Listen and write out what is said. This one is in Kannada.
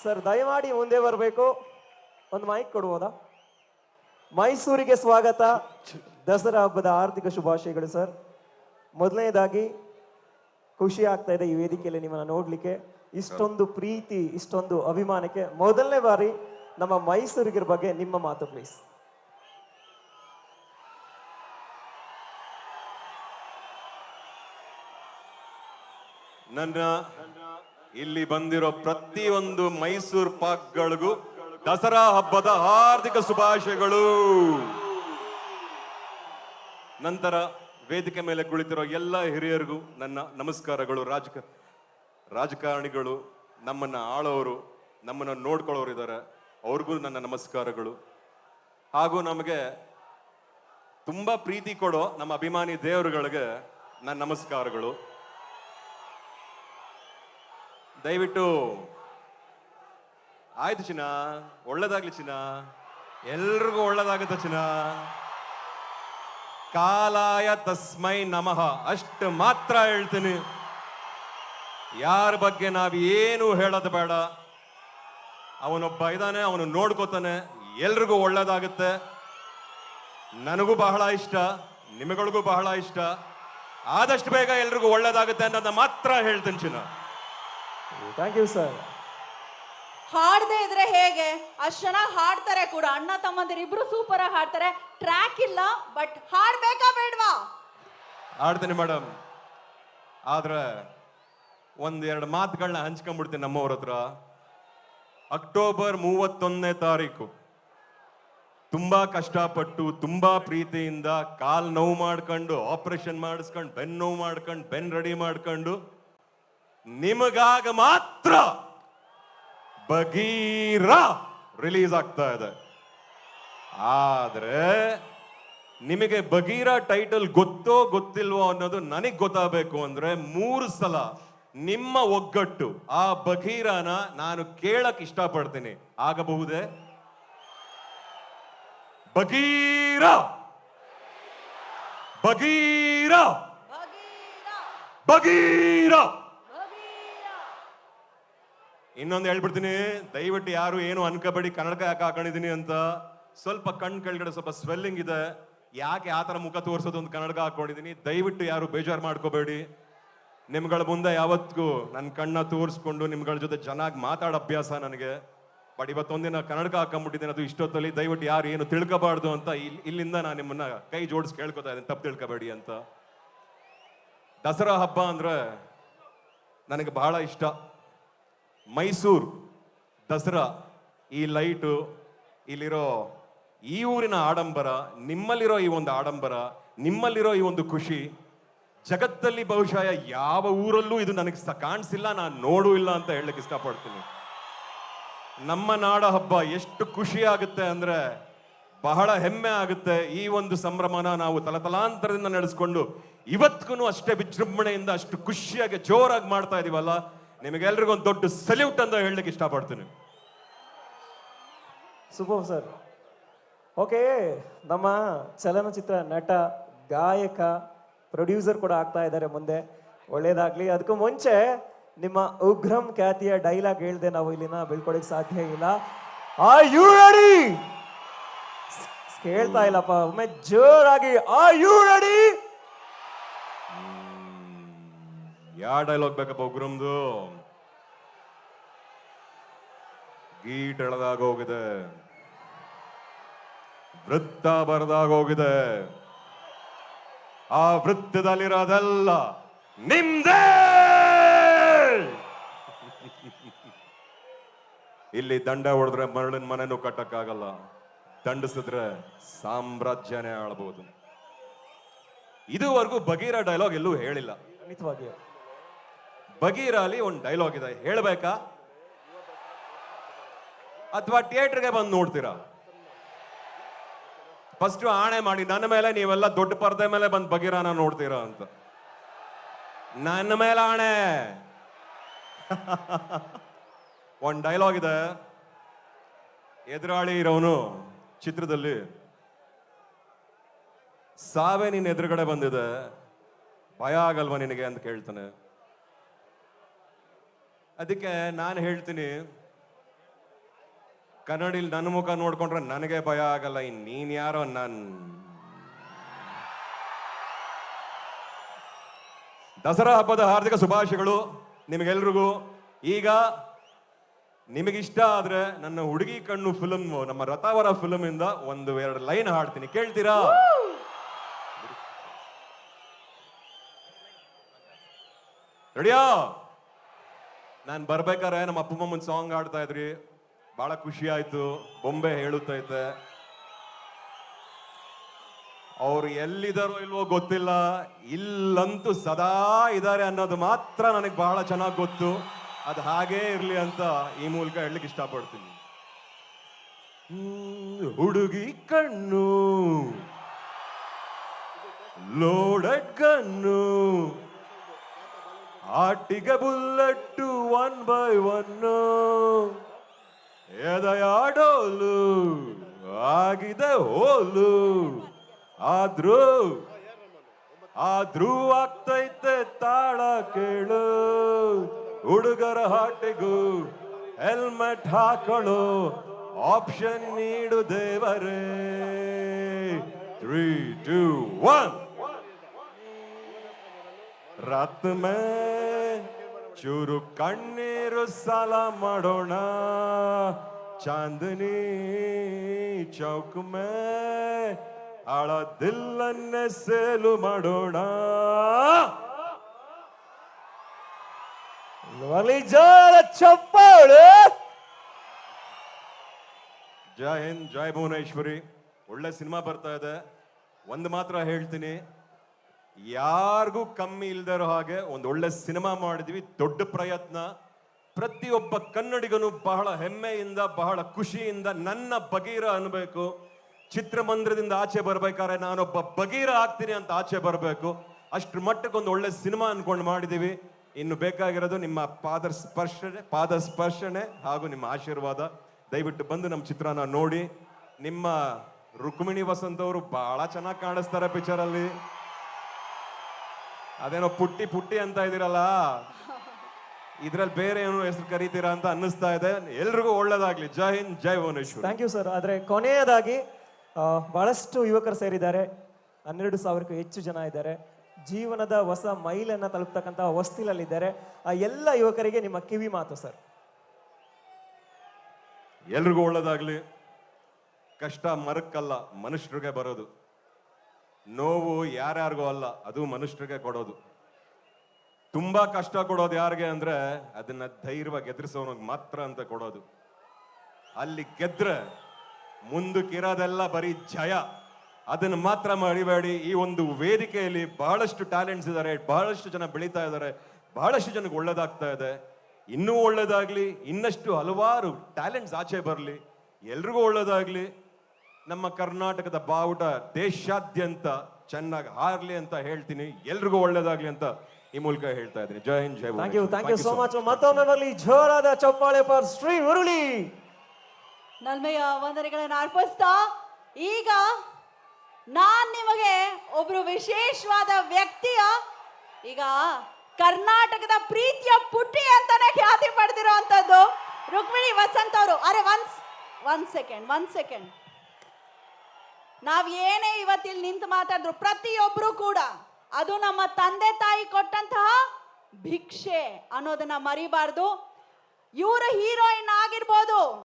ಸರ್, ದಯಮಾಡಿ ಮುಂದೆ ಬರಬೇಕು. ಒಂದು ಮೈಕ್ ಕೊಡ್ಬೋದಾ? ಮೈಸೂರಿಗೆ ಸ್ವಾಗತ. ದಸರಾ ಹಬ್ಬದ ಆರ್ಥಿಕ ಶುಭಾಶಯಗಳು, ಸರ್. ಮೊದಲನೇದಾಗಿ, ಖುಷಿ ಆಗ್ತಾ ಇದೆ ಈ ವೇದಿಕೆಯಲ್ಲಿ ನಿಮ್ಮನ್ನ ನೋಡ್ಲಿಕ್ಕೆ. ಇಷ್ಟೊಂದು ಪ್ರೀತಿ, ಇಷ್ಟೊಂದು ಅಭಿಮಾನಕ್ಕೆ ಮೊದಲನೇ ಬಾರಿ ನಮ್ಮ ಮೈಸೂರಿಗರ ಬಗ್ಗೆ ನಿಮ್ಮ ಮಾತು ಪ್ಲೀಸ್ ನನ್ನ ಇಲ್ಲಿ ಬಂದಿರೋ ಪ್ರತಿಯೊಂದು ಮೈಸೂರು ಪಾಕ್ಗಳಿಗೂ ದಸರಾ ಹಬ್ಬದ ಹಾರ್ದಿಕ ಶುಭಾಶಯಗಳು. ನಂತರ ವೇದಿಕೆ ಮೇಲೆ ಕುಳಿತಿರೋ ಎಲ್ಲ ಹಿರಿಯರಿಗೂ ನನ್ನ ನಮಸ್ಕಾರಗಳು. ರಾಜಕ, ರಾಜಕಾರಣಿಗಳು, ನಮ್ಮನ್ನ ಆಳೋರು, ನಮ್ಮನ್ನ ನೋಡ್ಕೊಳ್ಳೋರು ಇದ್ದಾರೆ. ಅವ್ರಿಗೂ ನನ್ನ ನಮಸ್ಕಾರಗಳು. ಹಾಗೂ ನಮಗೆ ತುಂಬಾ ಪ್ರೀತಿ ಕೊಡೋ ನಮ್ಮ ಅಭಿಮಾನಿ ದೇವರುಗಳಿಗೆ ನನ್ನ ನಮಸ್ಕಾರಗಳು. ದಯವಿಟ್ಟು. ಆಯ್ತು ಚಿನ್ನ, ಒಳ್ಳೇದಾಗ್ಲಿ ಚಿನ್ನ. ಎಲ್ರಿಗೂ ಒಳ್ಳೇದಾಗುತ್ತೆ ಚಿನ್ನ. ಕಾಲಾಯ ತಸ್ಮೈ ನಮಃ. ಅಷ್ಟು ಮಾತ್ರ ಹೇಳ್ತೀನಿ. ಯಾರ ಬಗ್ಗೆ ನಾವು ಏನು ಹೇಳೋದು ಬೇಡ. ಅವನೊಬ್ಬ ಇದ್ದಾನೆ ಅವನು ನೋಡ್ಕೋತಾನೆ. ಎಲ್ರಿಗೂ ಒಳ್ಳೇದಾಗುತ್ತೆ. ನನಗೂ ಬಹಳ ಇಷ್ಟ, ನಿಮಗಳಿಗೂ ಬಹಳ ಇಷ್ಟ. ಆದಷ್ಟು ಬೇಗ ಎಲ್ರಿಗೂ ಒಳ್ಳೇದಾಗುತ್ತೆ ಅನ್ನೋದನ್ನ ಮಾತ್ರ ಹೇಳ್ತೀನಿ ಚಿನ್ನ. ಥ್ಯಾಂಕ್ ಯು ಸರ್ ಹಾಡದೆ ಇದ್ರೆ ಹೇಗೆ? ಅಷ್ಟು ಚೆನ್ನಾಗಿ ಹಾಡ್ತಾರೆ ಕೂಡ. ಅಣ್ಣ ತಮ್ಮಂದಿರು ಇಬ್ರು ಸೂಪರ್ ಆಗಿ ಹಾಡ್ತಾರೆ. ಟ್ರ್ಯಾಕ್ ಇಲ್ಲ ಬಟ್ ಹಾಡ್ಬೇಕಾ ಬೇಡ್ವಾ? ಆಡ್ತೀನಿ ಮೇಡಮ್ ಆದ್ರೆ ಒಂದ್ ಎರಡು ಮಾತುಗಳನ್ನ ಹಂಚ್ಕೊಂಡ್ಬಿಡ್ತೀನಿ ನಮ್ಮವ್ರ ಹತ್ರ. ಅಕ್ಟೋಬರ್ ಮೂವತ್ತೊಂದನೇ ತಾರೀಕು. ತುಂಬಾ ಕಷ್ಟಪಟ್ಟು ತುಂಬಾ ಪ್ರೀತಿಯಿಂದ ಕಾಲ್ ನೋವು ಮಾಡ್ಕೊಂಡು ಆಪರೇಷನ್ ಮಾಡಿಸ್ಕೊಂಡು ಬೆನ್ ನೋವು ಮಾಡ್ಕೊಂಡು ಬೆನ್ ರೆಡಿ ಮಾಡ್ಕೊಂಡು ನಿಮಗಾಗ ಮಾತ್ರ ಬಗೀರ ರಿಲೀಸ್ ಆಗ್ತಾ ಇದೆ. ಆದ್ರೆ ನಿಮಗೆ ಬಗೀರ ಟೈಟಲ್ ಗೊತ್ತೋ ಗೊತ್ತಿಲ್ವೋ ಅನ್ನೋದು ನನಗೆ ಗೊತ್ತಾಗಬೇಕು ಅಂದ್ರೆ ಮೂರು ಸಲ ನಿಮ್ಮ ಒಗ್ಗಟ್ಟು ಆ ಬಗೀರನ ನಾನು ಕೇಳಕ್ ಇಷ್ಟಪಡ್ತೀನಿ. ಆಗಬಹುದೇ? ಬಗೀರ ಬಗೀರ ಬಗೀರ ಇನ್ನೊಂದು ಹೇಳ್ಬಿಡ್ತೀನಿ, ದಯವಿಟ್ಟು ಯಾರು ಏನು ಅನ್ಕೋಬೇಡಿ ಕನ್ನಡಕ ಯಾಕೆ ಹಾಕೊಂಡಿದ್ದೀನಿ ಅಂತ ಸ್ವಲ್ಪ ಕಣ್ ಕೆಳಗಡೆ ಸ್ವಲ್ಪ ಸ್ವೆಲ್ಲಿಂಗ್ ಇದೆ. ಯಾಕೆ ಆ ಥರ ಮುಖ ತೋರಿಸೋದು ಒಂದು ಕನ್ನಡಕ ಹಾಕೊಂಡಿದ್ದೀನಿ? ದಯವಿಟ್ಟು ಯಾರು ಬೇಜಾರು ಮಾಡ್ಕೋಬೇಡಿ. ನಿಮ್ಗಳ ಮುಂದೆ ಯಾವತ್ತಿಗೂ ನನ್ನ ಕಣ್ಣ ತೋರಿಸ್ಕೊಂಡು ನಿಮ್ಗಳ ಜೊತೆ ಚೆನ್ನಾಗಿ ಮಾತಾಡೋ ಅಭ್ಯಾಸ ನನಗೆ. ಬಟ್ ಇವತ್ತೊಂದಿನ ಕನ್ನಡಕ ಹಾಕೊಂಡ್ಬಿಟ್ಟಿದ್ದೀನಿ ಅದು ಇಷ್ಟೊತ್ತಲ್ಲಿ, ದಯವಿಟ್ಟು ಯಾರು ಏನು ತಿಳ್ಕೋಬಾರ್ದು ಅಂತ ಇಲ್- ಇಲ್ಲಿಂದ ನಾನು ನಿಮ್ಮನ್ನ ಕೈ ಜೋಡಿಸಿ ಕೇಳ್ಕೊತಾ ಇದ್ದೀನಿ, ತಪ್ಪು ತಿಳ್ಕೊಬೇಡಿ ಅಂತ. ದಸರಾ ಹಬ್ಬ ಅಂದ್ರೆ ನನಗೆ ಬಹಳ ಇಷ್ಟ. ಮೈಸೂರು, ದಸರಾ, ಈ ಲೈಟು, ಇಲ್ಲಿರೋ ಈ ಊರಿನ ಆಡಂಬರ, ನಿಮ್ಮಲ್ಲಿರೋ ಈ ಒಂದು ಆಡಂಬರ, ನಿಮ್ಮಲ್ಲಿರೋ ಈ ಒಂದು ಖುಷಿ, ಜಗತ್ತಲ್ಲಿ ಬಹುಶಃ ಯಾವ ಊರಲ್ಲೂ ಇದು ನನಗೆ ಸ ಕಾಣಿಸಿಲ್ಲ, ನಾನು ನೋಡೂ ಇಲ್ಲ ಅಂತ ಹೇಳಕ್ ಇಷ್ಟಪಡ್ತೀನಿ. ನಮ್ಮ ನಾಡ ಹಬ್ಬ ಎಷ್ಟು ಖುಷಿ ಆಗುತ್ತೆ ಅಂದರೆ ಬಹಳ ಹೆಮ್ಮೆ ಆಗುತ್ತೆ. ಈ ಒಂದು ಸಂಭ್ರಮನ ನಾವು ತಲತಲಾಂತರದಿಂದ ನಡೆಸ್ಕೊಂಡು ಇವತ್ತಿಗೂ ಅಷ್ಟೇ ವಿಜೃಂಭಣೆಯಿಂದ ಅಷ್ಟು ಖುಷಿಯಾಗಿ ಜೋರಾಗಿ ಮಾಡ್ತಾ ಇದೀವಲ್ಲ. ನಿಮಗೆಲ್ರಿಗೂ ಒಂದು ದೊಡ್ಡ ಸಲ್ಯೂಟ್ ಅಂತ ಹೇಳಲಿಕ್ಕೆ ಇಷ್ಟಪಡ್ತೀನಿ. Super sir. ಓಕೆ, ನಮ್ಮ ಚಲನಚಿತ್ರ ನಟ, ಗಾಯಕ ಪ್ರೊಡ್ಯೂಸರ್ ಕೂಡ ಆಗ್ತಾ ಇದ್ದಾರೆ ಮುಂದೆ. ಒಳ್ಳೇದಾಗ್ಲಿ. ಅದಕ್ಕೂ ಮುಂಚೆ ನಿಮ್ಮ ಉಗ್ರಂ ಖ್ಯಾತಿಯ ಡೈಲಾಗ್ ಹೇಳ್ದೆ ನಾವು ಇಲ್ಲಿನ ಬೀಳ್ಕೊಡಕ್ ಸಾಧ್ಯ ಇಲ್ಲ. ಆ ಯು ರೆಡಿ ಕೇಳ್ತಾ ಇಲ್ಲಪ್ಪ. ಒಮ್ಮೆ ಜೋರಾಗಿ ಆ ಯು ರೆಡಿ ಯಾವ ಡೈಲಾಗ್ ಬೇಕಪ್ಪ ಉಗ್ರಮ್ದು? ಗೀಟ್ ಹೋಗಿದೆ. ವೃತ್ತ ಬರದಾಗ ಹೋಗಿದೆ. ಆ ವೃತ್ತದಲ್ಲಿರೋದೆಲ್ಲ ನಿಮ್ದೇ! ಇಲ್ಲಿ ದಂಡ ಹೊಡೆದ್ರೆ ಮರಳಿನ ಮನೆನೂ ಕಟ್ಟಕ್ಕಾಗಲ್ಲ. ದಂಡಿಸಿದ್ರೆ ಸಾಮ್ರಾಜ್ಯನೇ ಆಳ್ಬಹುದು ಇದುವರೆಗೂ ಬಗೀರ ಡೈಲಾಗ್ ಎಲ್ಲೂ ಹೇಳಿಲ್ಲ. ಖಂಡಿತವಾಗಿಯೂ. ಬಗೀರ ಅಲ್ಲಿ ಒಂದು ಡೈಲಾಗ್ ಇದೆ. ಹೇಳ್ಬೇಕಾ? ಅಥವಾ ಥಿಯೇಟರ್ಗೆ ಬಂದು ನೋಡ್ತೀರಾ? ಫಸ್ಟ್ ಆಣೆ ಮಾಡಿ, ನನ್ನ ಮೇಲೆ ನೀವೆಲ್ಲ ದೊಡ್ಡ ಪರದೆ ಮೇಲೆ ಬಂದು ಬಗೀರಾನ ನೋಡ್ತೀರಾ ಅಂತ. ನನ್ನ ಮೇಲೆ ಆಣೆ. ಒಂದ್ ಡೈಲಾಗ್ ಇದೆ. ಎದುರಾಳಿ ಇರೋನು ಚಿತ್ರದಲ್ಲಿ. ಸಾವೇ ನಿನ್ನ ಎದುರುಗಡೆ ಬಂದಿದೆ. ಭಯ ಆಗಲ್ವಾ ನಿನಗೆ ಅಂತ ಕೇಳ್ತಾನೆ. ಅದಕ್ಕೆ ನಾನು ಹೇಳ್ತೀನಿ, ಕನ್ನಡಿಲಿ ನನ್ನ ಮುಖ ನೋಡ್ಕೊಂಡ್ರೆ ನನಗೆ ಭಯ ಆಗಲ್ಲ, ಇನ್ ನೀನ್ ಯಾರೋ ನನ್. ದಸರಾ ಹಬ್ಬದ ಹಾರ್ದಿಕ ಶುಭಾಶಯಗಳು ನಿಮಗೆಲ್ರಿಗೂ. ಈಗ ನಿಮಗಿಷ್ಟ ಆದ್ರೆ ನನ್ನ ಹುಡುಗಿ ಕಣ್ಣು ಫಿಲಮ್ ನಮ್ಮ ರಥಾವರ ಫಿಲಮ್ ಇಂದ ಒಂದು ಎರಡು ಲೈನ್ ಹಾಡ್ತೀನಿ, ಕೇಳ್ತೀರಾ? ರೆಡಿಯಾ? ನಾನ್ ಬರ್ಬೇಕಾರೆ ನಮ್ಮ ಅಪ್ಪ ಅಮ್ಮನ ಸಾಂಗ್ ಆಡ್ತಾ ಇದ್ರಿ. ಬಹಳ ಖುಷಿ ಆಯಿತು. ಬೊಂಬೆ ಹೇಳುತ್ತೈತೆ ಅವ್ರು ಎಲ್ಲಿದ್ದಾರೋ ಇಲ್ವೋ ಗೊತ್ತಿಲ್ಲ. ಇಲ್ಲಂತೂ ಸದಾ ಇದ್ದಾರೆ ಅನ್ನೋದು ಮಾತ್ರ ನನಗೆ ಬಹಳ ಚೆನ್ನಾಗಿ ಗೊತ್ತು. ಅದು ಹಾಗೇ ಇರ್ಲಿ ಅಂತ ಈ ಮೂಲಕ ಹೇಳಲಿಕ್ಕೆ ಇಷ್ಟಪಡ್ತೀನಿ. ಹುಡುಗಿ ಕಣ್ಣು. ಲೋಡಡ್ ಗನ್ನು ಆಟಿಗ ಬುಲ್ಲಟ್ಟು ಒನ್ ಬೈ ಒನ್ ಎದೆಯಾಡೋಲು, ಆಗಿದೆ ಹೋಲು. ಆದ್ರೂ ಆದ್ರೂ ಆಗ್ತೈತೆ ತಾಳ ಕೇಳು. ಹುಡುಗರ ಹಾಟಿಗೂ ಹೆಲ್ಮೆಟ್ ಹಾಕೊಳ್ಳು ಆಪ್ಷನ್ ನೀಡು ದೇವರೇ. ತ್ರೀ ಟೂ ಒನ್ ರಾತ್ ಮೇ ಚೂರು ಕಣ್ಣೀರು ಸಾಲ ಮಾಡೋಣ. ಚಾಂದನಿ ಚೌಕ್ ಮೇ ಸೇಲು ಮಾಡೋಣ. ಜೋರ ಚಪ್ಪಾಳೆ. ಜೈ ಹಿಂದ್ ಜೈ ಭುವನೇಶ್ವರಿ. ಒಳ್ಳೆ ಸಿನಿಮಾ ಬರ್ತಾ ಇದೆ. ಒಂದು ಮಾತ್ರ ಹೇಳ್ತೀನಿ. ಯಾರಿಗೂ ಕಮ್ಮಿ ಇಲ್ದೇ ಇರೋ ಹಾಗೆ ಒಂದು ಒಳ್ಳೆ ಸಿನಿಮಾ ಮಾಡಿದ್ವಿ, ದೊಡ್ಡ ಪ್ರಯತ್ನ. ಪ್ರತಿಯೊಬ್ಬ ಕನ್ನಡಿಗನು ಬಹಳ ಹೆಮ್ಮೆಯಿಂದ, ಬಹಳ ಖುಷಿಯಿಂದ ನನ್ನ ಬಗೀರ ಅನ್ಬೇಕು. ಚಿತ್ರಮಂದಿರದಿಂದ ಆಚೆ ಬರ್ಬೇಕಾದ್ರೆ ನಾನೊಬ್ಬ ಬಗೀರ ಆಗ್ತೀನಿ ಅಂತ ಆಚೆ ಬರಬೇಕು. ಅಷ್ಟ್ರ ಮಟ್ಟಕ್ಕೆ ಒಂದು ಒಳ್ಳೆ ಸಿನಿಮಾ ಅನ್ಕೊಂಡು ಮಾಡಿದೀವಿ. ಇನ್ನು ಬೇಕಾಗಿರೋದು ನಿಮ್ಮ ಪಾದ ಸ್ಪರ್ಶನೆ ಪಾದ ಸ್ಪರ್ಶನೆ ಹಾಗೂ ನಿಮ್ಮ ಆಶೀರ್ವಾದ. ದಯವಿಟ್ಟು ಬಂದು ನಮ್ಮ ಚಿತ್ರನ ನೋಡಿ. ನಿಮ್ಮ ರುಕ್ಮಿಣಿ ವಸಂತ ಅವರು ಬಹಳ ಚೆನ್ನಾಗಿ ಕಾಣಿಸ್ತಾರೆ ಪಿಕ್ಚರ್ ಅಲ್ಲಿ. ಅದೇನೋ ಪುಟ್ಟಿ ಪುಟ್ಟಿ ಅಂತ ಇದೀರಲ್ಲ ಇದ್ರಲ್ಲಿ ಬೇರೆ ಏನು ಹೆಸರು ಕರಿತೀರಾ ಅಂತ ಅನ್ನಿಸ್ತಾ ಇದೆ. ಎಲ್ರಿಗೂ ಒಳ್ಳೇದಾಗ್ಲಿ. ಜೈ ಹಿಂದ್ ಜೈ ಭುವನೇಶ್ವರ್. ಥ್ಯಾಂಕ್ ಯು ಸರ್ ಆದರೆ ಕೊನೆಯದಾಗಿ ಆ, ಬಹಳಷ್ಟು ಯುವಕರು ಸೇರಿದ್ದಾರೆ. ಹನ್ನೆರಡು ಸಾವಿರಕ್ಕೂ ಹೆಚ್ಚು ಜನ ಇದ್ದಾರೆ. ಜೀವನದ ಹೊಸ ಮೈಲನ್ನು ತಲುಪ್ತಕ್ಕಂಥ ಹೊಸ್ತಿಲಲ್ಲಿದ್ದಾರೆ ಆ ಎಲ್ಲ ಯುವಕರಿಗೆ ನಿಮ್ಮ ಕಿವಿ ಮಾತು ಸರ್ ಎಲ್ರಿಗೂ ಒಳ್ಳೇದಾಗ್ಲಿ. ಕಷ್ಟ ಮರಕ್ಕಲ್ಲ ಮನುಷ್ಯರಿಗೆ ಬರೋದು. ನೋವು ಯಾರ್ಯಾರಿಗೂ ಅಲ್ಲ, ಅದು ಮನುಷ್ಯರಿಗೆ ಕೊಡೋದು. ತುಂಬಾ ಕಷ್ಟ ಕೊಡೋದು ಯಾರಿಗೆ ಅಂದ್ರೆ ಅದನ್ನ ಧೈರ್ಯವಾಗಿ ಎದುರಿಸೋನಿಗೆ ಮಾತ್ರ ಅಂತ ಕೊಡೋದು. ಅಲ್ಲಿ ಗೆದ್ರೆ ಮುಂದಕ್ಕಿರೋದೆಲ್ಲ ಬರೀ ಜಯ. ಅದನ್ನ ಮಾತ್ರ ಮರಿಬೇಡಿ. ಈ ಒಂದು ವೇದಿಕೆಯಲ್ಲಿ ಬಹಳಷ್ಟು ಟ್ಯಾಲೆಂಟ್ಸ್ ಇದ್ದಾರೆ ಬಹಳಷ್ಟು ಜನ ಬೆಳೀತಾ ಇದ್ದಾರೆ ಬಹಳಷ್ಟು ಜನಕ್ಕೆ ಒಳ್ಳೇದಾಗ್ತಾ ಇದೆ. ಇನ್ನೂ ಒಳ್ಳೇದಾಗ್ಲಿ, ಇನ್ನಷ್ಟು ಹಲವಾರು ಟ್ಯಾಲೆಂಟ್ಸ್ ಆಚೆ ಬರಲಿ, ಎಲ್ರಿಗೂ ಒಳ್ಳೇದಾಗ್ಲಿ. ನಮ್ಮ ಕರ್ನಾಟಕದ ಬಾವುಟ ದೇಶಾದ್ಯಂತ ಚೆನ್ನಾಗಿ ಹಾರ್ಲಿ ಅಂತ ಹೇಳ್ತೀನಿ. ಎಲ್ರಿಗೂ ಒಳ್ಳೇದಾಗ್ಲಿ ಅಂತ ಈ ಮೂಲಕ ಹೇಳ್ತಾ ಇದ್ದೀನಿ. ಜೈ ಹಿಂದ್ ಜೈ thank you thank you so much ಮತ್ತೊಮ್ಮೆ ಬರಲಿ ಜೋರಾದ ಚಪ್ಪಾಳೆ ಫಾರ್ ಶ್ರೀ ಮುರುಳಿ ನಲ್ಮೆಯ ವಂದನೆಗಳನ್ನು ಅರ್ಪಿಸ್ತಾ ಈಗ ನಾನ್ ನಿಮಗೆ ಒಬ್ರು ವಿಶೇಷವಾದ ವ್ಯಕ್ತಿಯ ಈಗ ಕರ್ನಾಟಕದ ಪ್ರೀತಿಯ ಪುಟ್ಟಿ ಅಂತಾನೆ ಖ್ಯಾತಿ ಪಡೆದಿರೋ ಅಂತದ್ದು ರುಕ್ಮಿಣಿ ವಸಂತ ಅವರು. ಅರೆ once one second one second ನಾವ್ ಏನೇ ಇವತ್ತಿಲ್ಲಿ ನಿಂತು ಮಾತಾಡಿದ್ರು ಪ್ರತಿಯೊಬ್ರು ಕೂಡ ಅದು ನಮ್ಮ ತಂದೆ ತಾಯಿ ಕೊಟ್ಟಂತಹ ಭಿಕ್ಷೆ ಅನ್ನೋದನ್ನ ಮರಿಬಾರ್ದು. ಇವರು ಹೀರೋಯಿನ್ ಆಗ